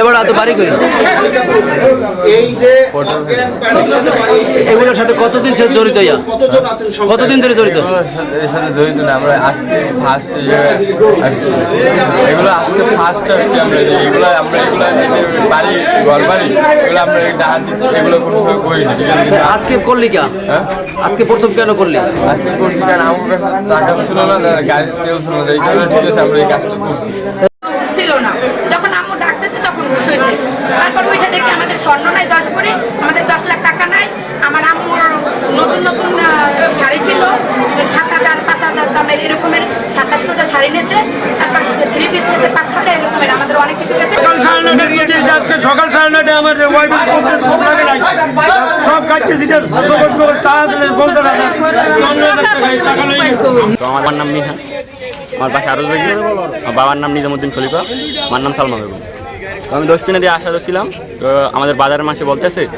এবার এত বাড়ি করি। এই যে এগুলোর সাথে কতদিন সে জড়িত ইয়া? কতজন আছেন কতদিন ধরে জড়িত? এর সাথে জড়িত না আমরা আজকে ফার্স্ট আসছি। এগুলো আজকে ফার্স্ট আসছি আমরা এগুলো আমরা এগুলো বাড়ি ঘর বাড়ি এগুলো আমরা দিচ্ছি এগুলো কোনো সময় করি না ঠিক আছে? আজকে করলি কা? হ্যাঁ? আজকে প্রথম কেন করলি? আজকে করছি কারণ আমার কাছে টাকা ছিল না গাড়ি তেল ছিল না এই কারণে ঠিক আছে আমরা এই কাজটা করছি। ছিল না। হয়েছে। তারপর ওইটা দেখে আমাদের স্বর্ণ নাই দশ ভরি আমাদের দশ লাখ টাকা নাই। আমার আম্মুর নতুন নতুন শাড়ি ছিল সাত হাজার পাঁচ হাজার দামের এরকমের সাতাশটা শাড়ি নিয়েছে। তারপর থ্রি পিস নিয়েছে পাঁচ ছটা এরকমের আমাদের অনেক কিছু গেছে। সকাল সাড়ে নটায় আমার সব নাম বাসা বাবার নাম নিজামুদ্দিন খলিফা। আমার নাম সালমা বেগম। আমি দশপিনা দিয়ে আসা ছিলাম। তো আমাদের বাজারের মাসে বলতেছে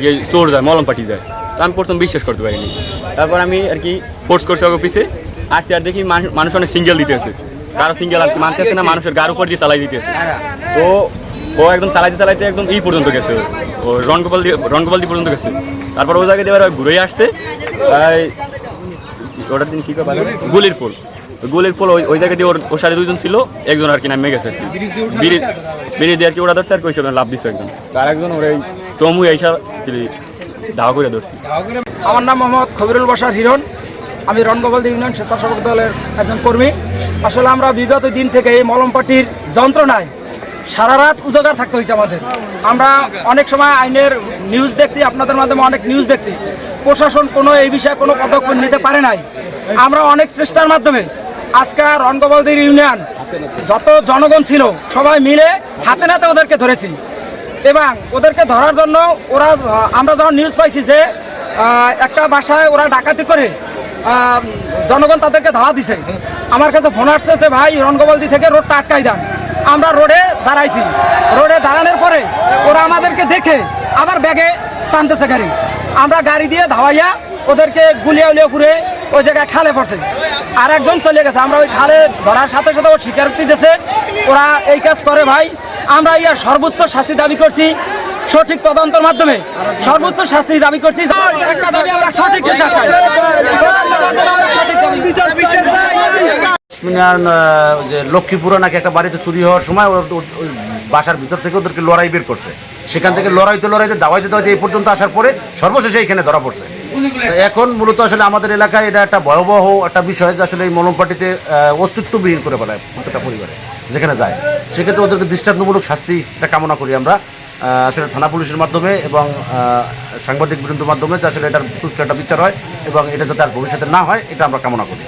যে চোর যায়, মলম পাটি যায়। তো আমি প্রথম বিশ্বাস করতে পারিনি। তারপর আমি আর কি ফোর্স করছি ওকে পিছে। আসছি আর দেখি মানুষ- অনেক সিঙ্গেল দিতেছে কারও সিঙ্গেল আর কি মানতেছে না, মানুষের গার উপর দিয়ে চালাই দিতেছে তো ও একদম চালাইতে চালাইতে একদম ই পর্যন্ত গেছে। ও। দিয়ে রনগোপাল দিয়ে পর্যন্ত গেছে। তারপর ও জায়গায় দিয়ে এবার ঘুরে আসছে। ওটার দিন কি করে গুলির পোল গুলির পোল ওই ওই জায়গা দিয়ে ওর ওর সাথে দুজন ছিল একজন আর কি নামে গেছে। বিড়ি দিয়ে আর কি ওরা ধরছে আর কি ওই সময় লাভ দিচ্ছে একজন। আর একজন ওর এই চমু এইসব কি ধাওয়া করে ধরছি। আমার নাম মোহাম্মদ খবিরুল বাসার হিরণ। আমি রণগোপাল ইউনিয়ন স্বেচ্ছাসেবক দলের একজন কর্মী। আসলে আমরা বিগত দিন থেকে এই মলম পার্টির যন্ত্রণায় সারা রাত উজাগার থাকতে হয়েছে আমাদের। আমরা অনেক সময় আইনের নিউজ দেখছি আপনাদের মাধ্যমে অনেক নিউজ দেখছি। প্রশাসন কোনো এই বিষয়ে কোনো পদক্ষেপ নিতে পারে নাই। আমরা অনেক চেষ্টার মাধ্যমে আজকে রণগোপালদের ইউনিয়ন, যত জনগণ ছিল, সবাই মিলে হাতে নাতে ওদেরকে ধরেছি। এবং ওদেরকে ধরার জন্য ওরা, আমরা যখন নিউজ পাইছি যে একটা বাসায় ওরা ডাকাতি করে জনগণ তাদেরকে ধাওয়া দিছে, আমার কাছে ফোন আসছে যে, ভাই, রণগোপালদি থেকে রোডটা আটকাই দেন। আমরা রোডে দাঁড়াইছি। রোডে দাঁড়ানোর পরে ওরা আমাদেরকে দেখে আবার ব্যাগে টানতেছে গাড়ি। আমরা গাড়ি দিয়ে ধাওয়াইয়া ওদেরকে গুলিয়া উলিয়া পুরে ওই জায়গায় খালে পড়ছে আর একজন চলে গেছে আমরা ওই খালে ধরার সাথে সাথে ও স্বীকারোক্তি দিয়েছে ওরা এই কাজ করে ভাই আমরা ইয়ার সর্বোচ্চ শাস্তি দাবি করছি সঠিক তদন্তের মাধ্যমে সর্বোচ্চ শাস্তি দাবি করছি একটা সঠিক বিচার চাই সঠিক দাবি। মিনার যে লক্ষ্মীপুরে নাকি একটা বাড়িতে চুরি হওয়ার সময় ওর- বাসার ভিতর থেকে ওদেরকে লড়াই বের করছে সেখান থেকে লড়াইতে লড়াইতে দাওয়াইতে দাওয়াইতে এই পর্যন্ত আসার পরে সর্বশেষে এখানে ধরা পড়ছে এখন মূলত আসলে আমাদের এলাকায় এটা একটা ভয়াবহ একটা বিষয় যে আসলে এই মলম পার্টিতে অস্তিত্ববিহীন করে ফেলায় প্রত্যেকটা পরিবারে, যেখানে যায়। সেক্ষেত্রে ওদেরকে দৃষ্টান্তমূলক শাস্তি এটা কামনা করি আমরা আসলে থানা পুলিশের মাধ্যমে এবং সাংবাদিক বৃন্দর মাধ্যমে যে আসলে এটার সুষ্ঠু একটা বিচার হয় এবং এটা যাতে আর ভবিষ্যতে না হয়, এটা আমরা কামনা করি।